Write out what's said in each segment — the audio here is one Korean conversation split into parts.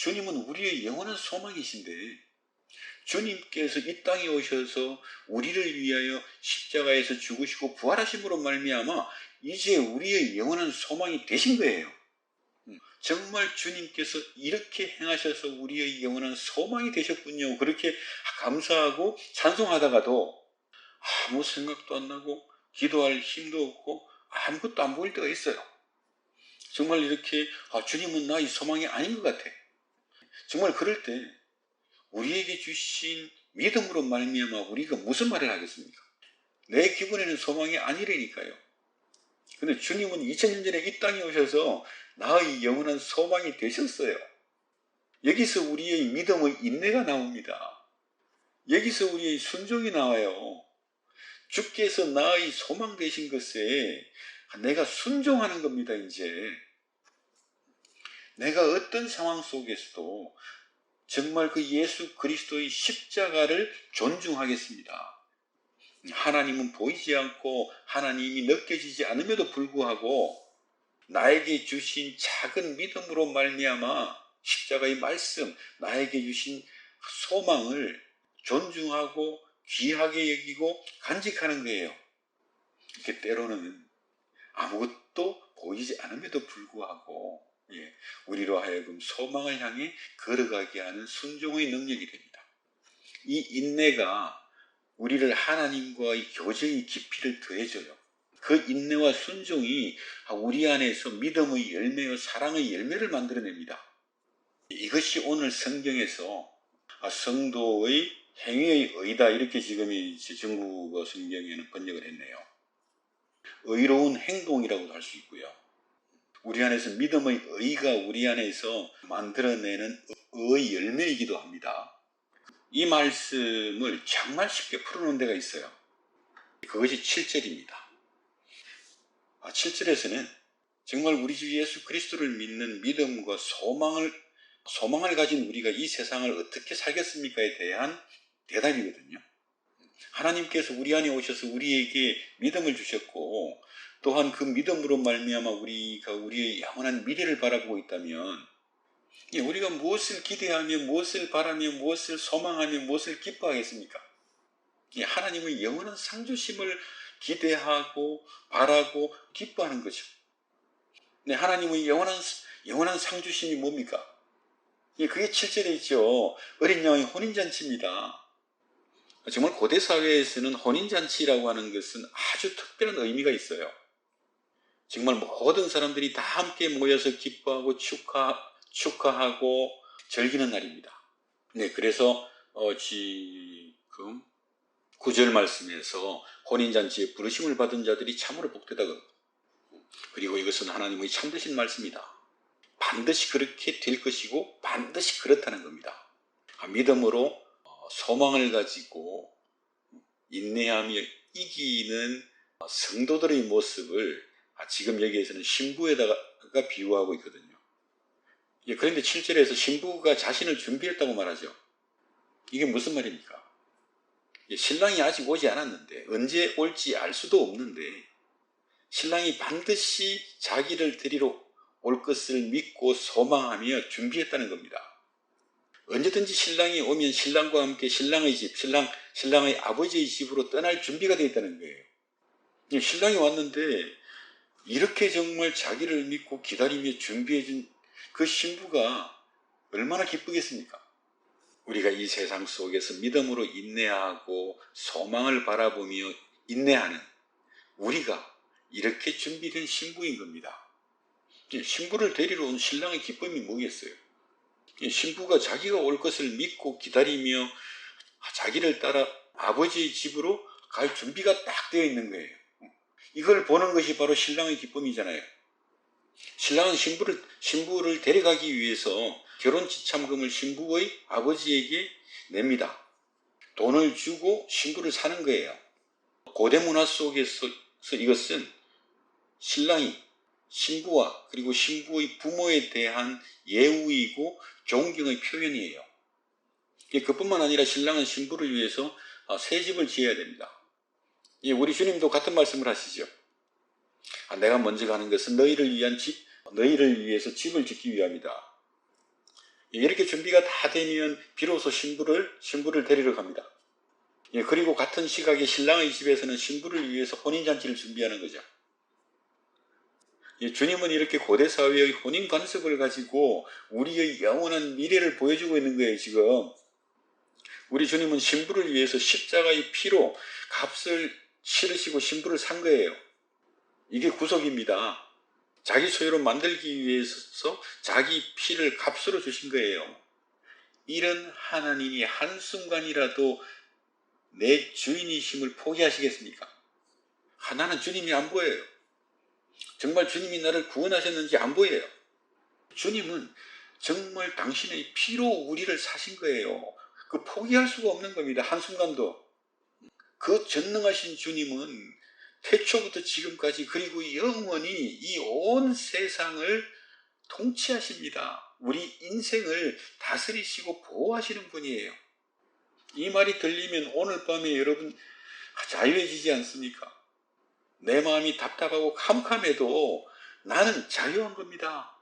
주님은 우리의 영원한 소망이신데 주님께서 이 땅에 오셔서 우리를 위하여 십자가에서 죽으시고 부활하심으로 말미암아 이제 우리의 영원한 소망이 되신 거예요. 음, 정말 주님께서 이렇게 행하셔서 우리의 영원한 소망이 되셨군요. 그렇게 감사하고 찬송하다가도 아무 생각도 안 나고 기도할 힘도 없고 아무것도 안 보일 때가 있어요. 정말 이렇게 아, 주님은 나의 소망이 아닌 것 같아. 정말 그럴 때 우리에게 주신 믿음으로 말미암아 우리가 무슨 말을 하겠습니까? 내 기분에는 소망이 아니라니까요. 근데 주님은 2000년 전에 이 땅에 오셔서 나의 영원한 소망이 되셨어요. 여기서 우리의 믿음의 인내가 나옵니다. 여기서 우리의 순종이 나와요. 주께서 나의 소망 되신 것에 내가 순종하는 겁니다, 이제. 내가 어떤 상황 속에서도 정말 그 예수 그리스도의 십자가를 존중하겠습니다. 하나님은 보이지 않고 하나님이 느껴지지 않음에도 불구하고 나에게 주신 작은 믿음으로 말미암아 십자가의 말씀, 나에게 주신 소망을 존중하고 귀하게 여기고 간직하는 거예요. 이렇게 때로는 아무것도 보이지 않음에도 불구하고 예, 우리로 하여금 소망을 향해 걸어가게 하는 순종의 능력이 됩니다. 이 인내가 우리를 하나님과의 교제의 깊이를 더해줘요. 그 인내와 순종이 우리 안에서 믿음의 열매와 사랑의 열매를 만들어냅니다. 이것이 오늘 성경에서 성도의 행위의 의다 이렇게 지금 이 중국어 성경에는 번역을 했네요. 의로운 행동이라고도 할 수 있고요. 우리 안에서 믿음의 의가 우리 안에서 만들어내는 의 열매이기도 합니다. 이 말씀을 정말 쉽게 풀어놓은 데가 있어요. 그것이 7절입니다. 7절에서는 아, 정말 우리 주 예수 그리스도를 믿는 믿음과 소망을 소망을 가진 우리가 이 세상을 어떻게 살겠습니까에 대한 대답이거든요. 하나님께서 우리 안에 오셔서 우리에게 믿음을 주셨고 또한 그 믿음으로 말미암아 우리가 우리의 영원한 미래를 바라보고 있다면 우리가 무엇을 기대하며 무엇을 바라며 무엇을 소망하며 무엇을 기뻐하겠습니까? 하나님의 영원한 상주심을 기대하고 바라고 기뻐하는 거죠. 네, 하나님의 영원한 영원한 상주심이 뭡니까? 그게 7절에 있죠. 어린 양의 혼인잔치입니다. 정말 고대 사회에서는 혼인잔치라고 하는 것은 아주 특별한 의미가 있어요. 정말 모든 사람들이 다 함께 모여서 기뻐하고 축하, 축하하고 즐기는 날입니다. 네, 그래서 어, 지금 구절 말씀에서 혼인잔치에 부르심을 받은 자들이 참으로 복되다. 그리고 이것은 하나님의 참되신 말씀이다. 반드시 그렇게 될 것이고 반드시 그렇다는 겁니다. 아, 믿음으로 어, 소망을 가지고 인내하며 이기는 성도들의 모습을 아, 지금 여기에서는 신부에다가 비유하고 있거든요. 그런데 7절에서 신부가 자신을 준비했다고 말하죠. 이게 무슨 말입니까? 신랑이 아직 오지 않았는데 언제 올지 알 수도 없는데 신랑이 반드시 자기를 데리러 올 것을 믿고 소망하며 준비했다는 겁니다. 언제든지 신랑이 오면 신랑과 함께 신랑의 집, 신랑, 신랑의 아버지의 집으로 떠날 준비가 되어 있다는 거예요. 신랑이 왔는데 이렇게 정말 자기를 믿고 기다리며 준비해준 그 신부가 얼마나 기쁘겠습니까? 우리가 이 세상 속에서 믿음으로 인내하고 소망을 바라보며 인내하는 우리가 이렇게 준비된 신부인 겁니다. 신부를 데리러 온 신랑의 기쁨이 뭐겠어요? 신부가 자기가 올 것을 믿고 기다리며 자기를 따라 아버지의 집으로 갈 준비가 딱 되어 있는 거예요. 이걸 보는 것이 바로 신랑의 기쁨이잖아요. 신랑은 신부를, 신부를 데려가기 위해서 결혼 지참금을 신부의 아버지에게 냅니다. 돈을 주고 신부를 사는 거예요. 고대 문화 속에서 이것은 신랑이 신부와 그리고 신부의 부모에 대한 예우이고 존경의 표현이에요. 그뿐만 아니라 신랑은 신부를 위해서 아, 새 집을 지어야 됩니다. 예, 우리 주님도 같은 말씀을 하시죠. 아, 내가 먼저 가는 것은 너희를 위한 집, 너희를 위해서 집을 짓기 위함이다. 이렇게 준비가 다 되면 비로소 신부를 신부를 데리러 갑니다. 예, 그리고 같은 시각에 신랑의 집에서는 신부를 위해서 혼인잔치를 준비하는 거죠. 예, 주님은 이렇게 고대 사회의 혼인 관습을 가지고 우리의 영원한 미래를 보여주고 있는 거예요, 지금. 우리 주님은 신부를 위해서 십자가의 피로 값을 치르시고 신부를 산 거예요. 이게 구속입니다. 자기 소유로 만들기 위해서 자기 피를 값으로 주신 거예요. 이런 하나님이 한순간이라도 내 주인이심을 포기하시겠습니까? 하나는 주님이 안 보여요. 정말 주님이 나를 구원하셨는지 안 보여요. 주님은 정말 당신의 피로 우리를 사신 거예요. 그 포기할 수가 없는 겁니다. 한순간도. 그 전능하신 주님은 태초부터 지금까지 그리고 영원히 이 온 세상을 통치하십니다. 우리 인생을 다스리시고 보호하시는 분이에요. 이 말이 들리면 오늘 밤에 여러분 자유해지지 않습니까? 내 마음이 답답하고 캄캄해도 나는 자유한 겁니다.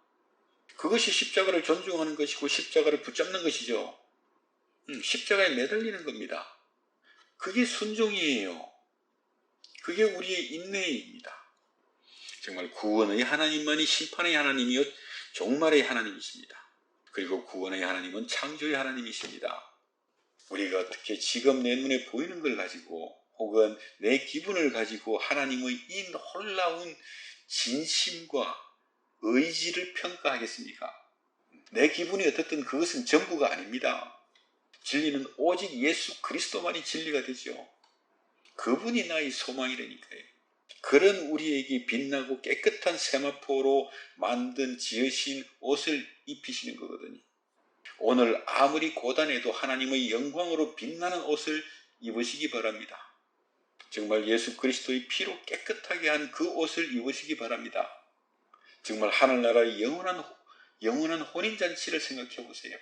그것이 십자가를 존중하는 것이고 십자가를 붙잡는 것이죠. 음, 십자가에 매달리는 겁니다. 그게 순종이에요. 그게 우리의 인내입니다. 정말 구원의 하나님만이 심판의 하나님이요 종말의 하나님이십니다. 그리고 구원의 하나님은 창조의 하나님이십니다. 우리가 어떻게 지금 내 눈에 보이는 걸 가지고 혹은 내 기분을 가지고 하나님의 이 놀라운 진심과 의지를 평가하겠습니까? 내 기분이 어떻든 그것은 전부가 아닙니다. 진리는 오직 예수 그리스도만이 진리가 되죠. 그분이 나의 소망이라니까요. 그런 우리에게 빛나고 깨끗한 세마포로 만든 지으신 옷을 입히시는 거거든요. 오늘 아무리 고단해도 하나님의 영광으로 빛나는 옷을 입으시기 바랍니다. 정말 예수 그리스도의 피로 깨끗하게 한 그 옷을 입으시기 바랍니다. 정말 하늘나라의 영원한, 영원한 혼인잔치를 생각해 보세요.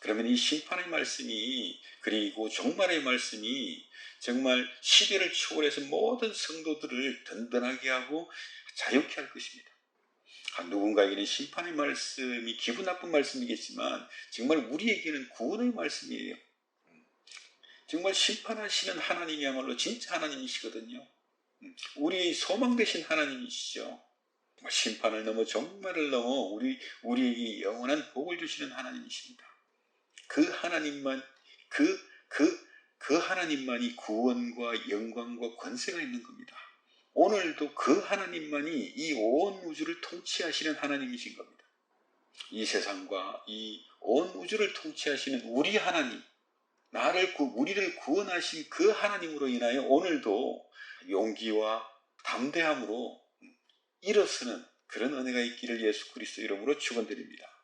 그러면 이 심판의 말씀이 그리고 종말의 말씀이 정말 시대를 초월해서 모든 성도들을 든든하게 하고 자유케 할 것입니다. 아, 누군가에게는 심판의 말씀이 기분 나쁜 말씀이겠지만 정말 우리에게는 구원의 말씀이에요. 정말 심판하시는 하나님이야말로 진짜 하나님이시거든요. 우리의 소망 되신 하나님이시죠. 심판을 넘어 종말을 넘어 우리 우리에게 영원한 복을 주시는 하나님이십니다. 그 하나님만 그 그, 그 하나님만이 구원과 영광과 권세가 있는 겁니다. 오늘도 그 하나님만이 이 온 우주를 통치하시는 하나님이신 겁니다. 이 세상과 이 온 우주를 통치하시는 우리 하나님, 나를 구, 우리를 구원하신 그 하나님으로 인하여 오늘도 용기와 담대함으로 일어서는 그런 은혜가 있기를 예수 그리스도 이름으로 축원드립니다.